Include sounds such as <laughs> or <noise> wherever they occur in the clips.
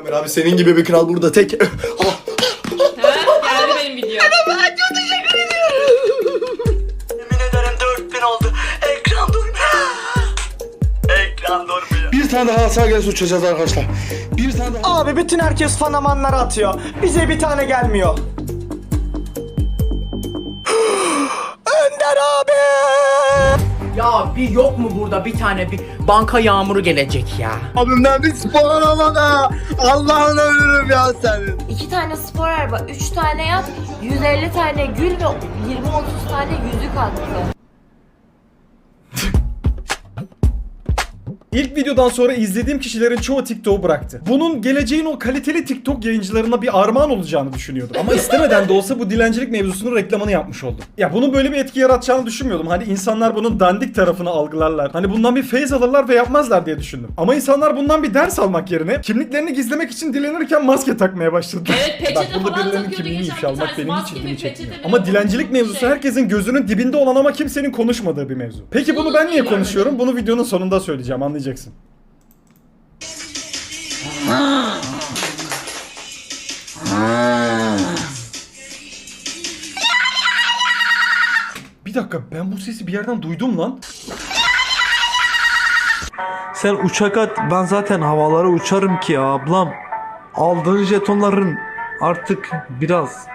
Ömer abi senin gibi bir kral burada tek. Ha, geldi benim video. Yemin ederim 4000 oldu. Ekran durmuyor. Ekran durmuyor. Bir tane daha sağ gel uçacağız arkadaşlar. Bir tane daha. Abi bütün herkes fanamanları atıyor. Bize bir tane gelmiyor. Bir yok mu burada bir tane bir banka yağmuru gelecek ya. Abimden bir spor arabada. Allah'ını ölürüm ya senin. 2 tane spor araba, 3 tane yat, 150 tane gül ve 20-30 tane yüzük attı. İlk videodan sonra izlediğim kişilerin çoğu TikTok'u bıraktı. Bunun geleceğin o kaliteli TikTok yayıncılarına bir armağan olacağını düşünüyordum. Ama istemeden de olsa bu dilencilik mevzusunun reklamını yapmış oldum. Ya bunun böyle bir etki yaratacağını düşünmüyordum. Hani insanlar bunun dandik tarafını algılarlar. Hani bundan bir feyz alırlar ve yapmazlar diye düşündüm. Ama insanlar bundan bir ders almak yerine kimliklerini gizlemek için dilenirken maske takmaya başladılar. Evet, peçete Bak burada falan birilerinin takıyordu kimliğini geçen ifşa bir almak tanesi. benim hiç Maske ilgimi çekmiyor. mi, Ama dilencilik olduğunu mevzusu şey. herkesin gözünün dibinde olan ama kimsenin konuşmadığı bir mevzu. Peki bunu ben niye konuşuyorum? Bunu videonun sonunda söyleyeceğim anlayacaksın. Bir dakika ben bu sesi bir yerden duydum lan. Sen uçak at ben zaten havalara uçarım ki ablam. Aldığın jetonların artık biraz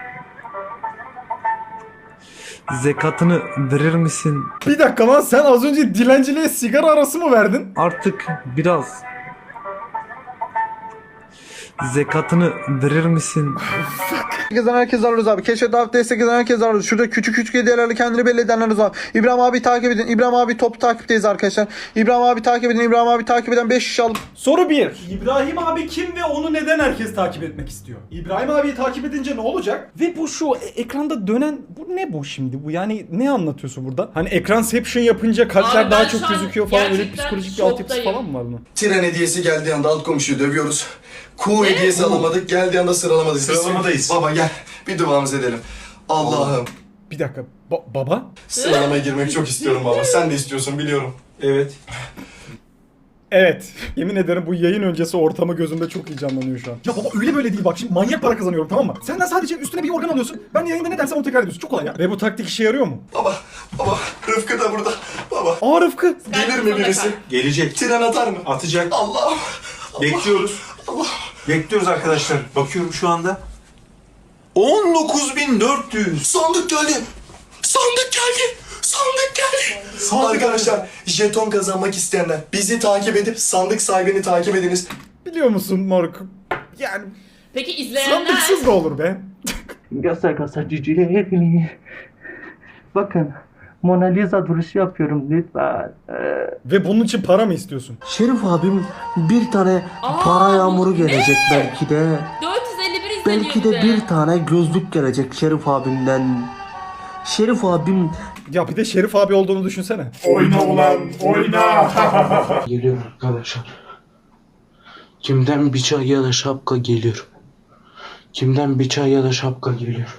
zekatını verir misin? Bir dakika lan sen az önce dilenciliğe sigara arası mı verdin? Artık biraz zekatını verir misin? Herkesten herkes alırız abi. Keşfet hafta destek eden herkes alırız. Şurada küçük küçük hediyelerle kendini belli edenleriniz var. İbrahim abi takip edin. İbrahim abi top takipteyiz arkadaşlar. İbrahim abi takip edin. İbrahim abi takip eden 5 kişi alıp Soru 1. İbrahim abi kim ve onu neden herkes takip etmek istiyor? İbrahim abiyi takip edince ne olacak? Ve bu şu e- ekranda dönen bu ne bu şimdi? Bu yani ne anlatıyorsun burada? Hani ekranception yapınca kalpler Abi daha ben çok şu an gözüküyor falan öyle gerçekten psikolojik bir altyapısı şoktayım. falan mı var bunun? Tren hediyesi geldiği anda alt komşuyu dövüyoruz. Kuğu hediyesi alamadık. Geldiği anda sıralamadayız. Sıralamadayız. Baba gel. Bir duamızı edelim. Allah'ım. Bir dakika. Ba- baba? Sıralamaya girmek çok istiyorum baba. Sen de istiyorsun biliyorum. Evet. Evet. Yemin ederim bu yayın öncesi ortamı gözümde çok iyi canlanıyor şu an. Ya baba öyle böyle değil bak şimdi manyak para kazanıyorum tamam mı? Senden sadece üstüne bir organ alıyorsun. Ben yayında ne dersem onu tekrar ediyorsun. Çok kolay ya. Ve bu taktik işe yarıyor mu? Baba, baba. Rıfkı da burada. Baba. Aa Rıfkı. Gelir mi birisi? Gelecek. Tren atar mı? Atacak. Allah'ım. Bekliyoruz. Bekliyoruz arkadaşlar. Bakıyorum şu anda. 19.400. Sandık geldi. Sandık geldi. Sandık geldi. Arkadaşlar jeton kazanmak isteyenler bizi takip edip sandık sahibini takip ediniz. Biliyor musun Moruk? Yani Peki izleyenler... sandıksız da olur be. Göster göster cücülerini. Bakın Mona Lisa duruşu yapıyorum lütfen. Ee, Ve bunun için para mı istiyorsun? Şerif abim bir tane Aa, para yağmuru gelecek belki de. 451 izleniyor Belki de bir tane gözlük gelecek Şerif abimden. Şerif abim Ya bir de Şerif abi olduğunu düşünsene. <laughs> geliyor arkadaşlar. Kimden bir çay ya da şapka geliyor. Kimden bir çay ya da şapka geliyor.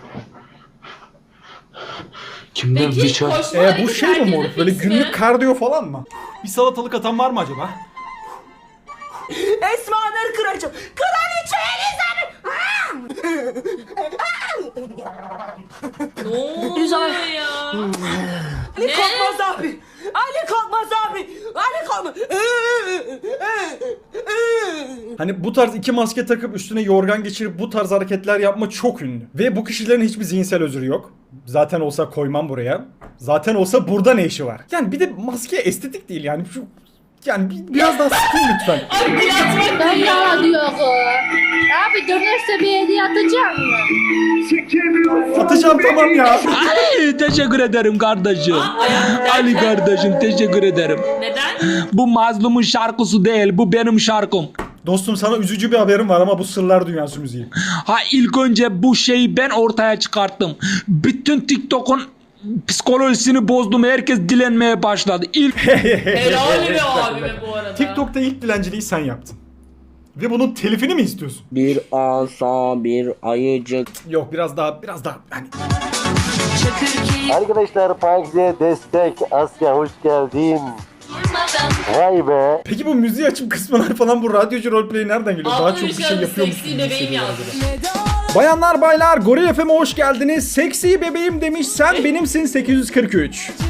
Kimden bir Peki çay... koşma E bu hareketi şey mi herkese Moruk? Böyle fix günlük kardiyo falan mı? Bir salatalık atan var mı acaba? Esmaları kıracağım. Kraliçe Ne oluyor ya? Ali Ne? Korkmaz abi. Ali Korkmaz abi. Ali Korkmaz. Hani bu tarz iki maske takıp üstüne yorgan geçirip bu tarz hareketler yapma çok ünlü. Ve bu kişilerin hiçbir zihinsel özrü yok. Zaten olsa koymam buraya. Zaten olsa burada ne işi var? Yani bir de maske estetik değil yani şu yani bir- biraz daha sıkın lütfen. <laughs> Ay Ben ya. daha diyor. Abi dönerse bir hediye atacak mı? Atacağım tamam ya. teşekkür ederim kardeşim. Ali kardeşim teşekkür ederim. Neden? Bu mazlumun şarkısı değil bu benim şarkım. Dostum sana üzücü bir haberim var ama bu sırlar dünyası müziği. Ha ilk önce bu şeyi ben ortaya çıkarttım. Bütün TikTok'un psikolojisini bozdum. Herkes dilenmeye başladı. İlk Helal be <laughs> abime bu arada. TikTok'ta ilk dilenciliği sen yaptın. Ve bunun telifini mi istiyorsun? Bir asa bir ayıcık. Yok biraz daha biraz daha hani Arkadaşlar Pank'e destek Asya hoş geldin. Peki bu müziği açıp kısmalar falan bu radyocu roleplay nereden geliyor? Daha çok bir şey yapıyormuş gibi yazdı. Bayanlar baylar Goril FM'e hoş geldiniz. Seksi bebeğim demiş sen benimsin 843. <laughs>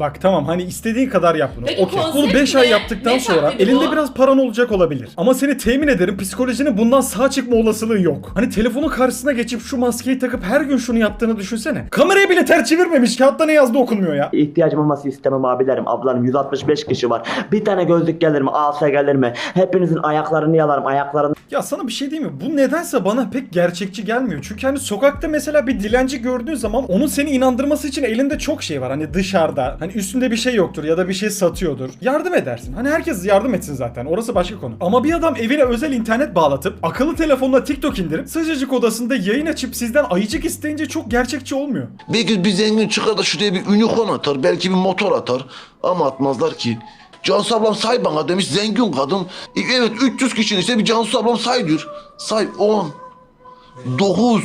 Bak tamam hani istediğin kadar yap bunu. Peki Okey. konsept Bunu 5 ay yaptıktan Ne sonra taklidi elinde bu? biraz paran olacak olabilir. Ama seni temin ederim psikolojinin bundan sağ çıkma olasılığı yok. Hani telefonun karşısına geçip şu maskeyi takıp her gün şunu yaptığını düşünsene. Kamerayı bile ters çevirmemiş kağıtta ne yazdı okunmuyor ya. İhtiyacım olması istemem abilerim, ablarım. 165 kişi var. Bir tane gözlük gelir mi? Alsa gelir mi? Hepinizin ayaklarını yalarım, ayaklarını Ya sana bir şey diyeyim mi? Bu nedense bana pek gerçekçi gelmiyor. Çünkü hani sokakta mesela bir dilenci gördüğün zaman onun seni inandırması için elinde çok şey var. Hani dışarıda hani üstünde bir şey yoktur ya da bir şey satıyordur. Yardım edersin. Hani herkes yardım etsin zaten. Orası başka konu. Ama bir adam evine özel internet bağlatıp akıllı telefonla TikTok indirip sıcacık odasında yayın açıp sizden ayıcık isteyince çok gerçekçi olmuyor. Belki bir zengin çıkar da şuraya bir unicorn atar. Belki bir motor atar. Ama atmazlar ki. Cansu ablam say bana demiş zengin kadın. E, Evet 300 kişinin işte bir Cansu ablam say diyor. Say 10. 9.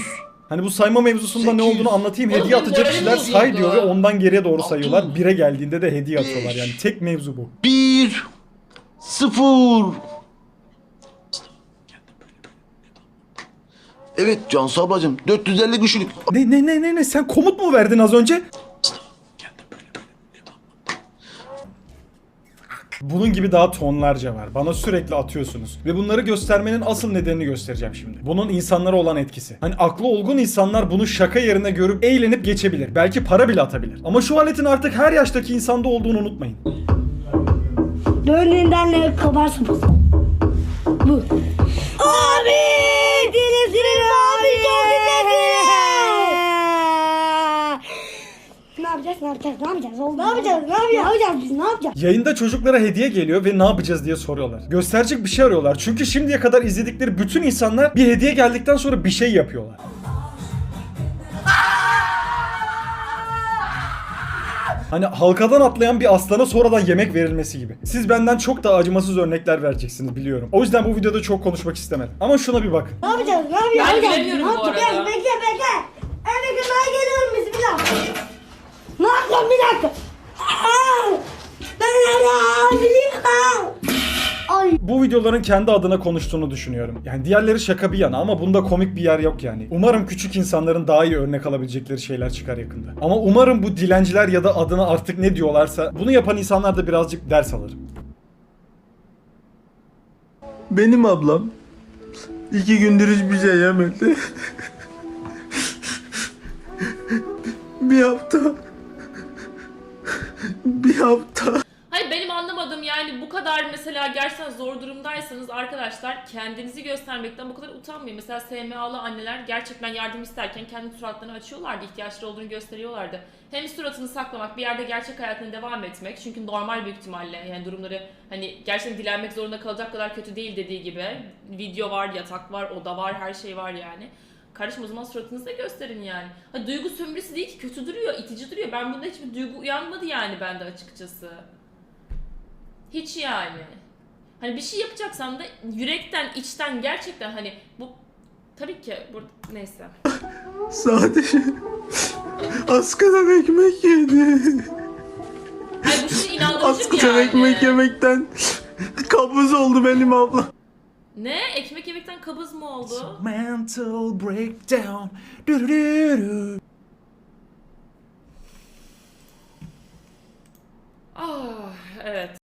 Hani bu sayma mevzusunda ne olduğunu anlatayım. Oğlum Hediye benim atacak moralim kişiler say bozuldu. diyor ve ondan geriye doğru sayıyorlar. Bire geldiğinde de hediye atıyorlar yani. Tek mevzu bu. 1. 0. Evet Cansu ablacığım 450 kişilik. Ne ne ne ne ne sen komut mu verdin az önce? Bunun gibi daha tonlarca var. Bana sürekli atıyorsunuz. Ve bunları göstermenin asıl nedenini göstereceğim şimdi. Bunun insanlara olan etkisi. Hani aklı olgun insanlar bunu şaka yerine görüp eğlenip geçebilir. Belki para bile atabilir. Ama şu aletin artık her yaştaki insanda olduğunu unutmayın. Dönünden ne kabarsın. Bu. Abi! Dilisinin abi çok Ne yapacağız? Ne yapacağız? Ne yapacağız? Oldu. Ne yapacağız? Ne yapacağız? Ne yapacağız biz? Ne yapacağız? Yayında çocuklara hediye geliyor ve ne yapacağız diye soruyorlar. Gösterecek bir şey arıyorlar. Çünkü şimdiye kadar izledikleri bütün insanlar bir hediye geldikten sonra bir şey yapıyorlar. Hani halkadan atlayan bir aslana sonradan yemek verilmesi gibi. Siz benden çok daha acımasız örnekler vereceksiniz biliyorum. O yüzden bu videoda çok konuşmak istemedim. Ama şuna bir bakın. Ne yapacağız? Ne yapacağız? Ben Ne yapacağız? bilemiyorum Ne bu yapacağız? arada. Bekle bekle. Eve kadar geliyorum bismillah. Ne yapacağım bir dakika. Bu videoların kendi adına konuştuğunu düşünüyorum. Yani diğerleri şaka bir yana ama bunda komik bir yer yok yani. Umarım küçük insanların daha iyi örnek alabilecekleri şeyler çıkar yakında. Ama umarım bu dilenciler ya da adına artık ne diyorlarsa bunu yapan insanlar da birazcık ders alır. Benim ablam iki gündür hiçbir şey yemedi. <laughs> bir hafta. Hafta. Hayır benim anlamadığım yani bu kadar mesela gerçekten zor durumdaysanız arkadaşlar kendinizi göstermekten bu kadar utanmayın. Mesela SMA'lı anneler gerçekten yardım isterken kendi suratlarını açıyorlardı, ihtiyaçları olduğunu gösteriyorlardı. Hem suratını saklamak, bir yerde gerçek hayatına devam etmek çünkü normal büyük ihtimalle yani durumları hani gerçekten dilenmek zorunda kalacak kadar kötü değil dediği gibi. Video var, yatak var, oda var, her şey var yani. Kardeşim o zaman suratınızı da gösterin yani. Ha, duygu sömürüsü değil ki kötü duruyor, itici duruyor. Ben bunda hiçbir duygu uyanmadı yani bende açıkçası. Hiç yani. Hani bir şey yapacaksan da yürekten, içten gerçekten hani bu tabii ki burada neyse. <laughs> Sadece az kadar ekmek yedi. Ay bu şey inandırıcı mı kadar yani? ekmek yemekten kabız oldu benim ablam. Ne? Ekmek yemekten kabız mı oldu? Mental breakdown. Du-du-du-du. Ah evet.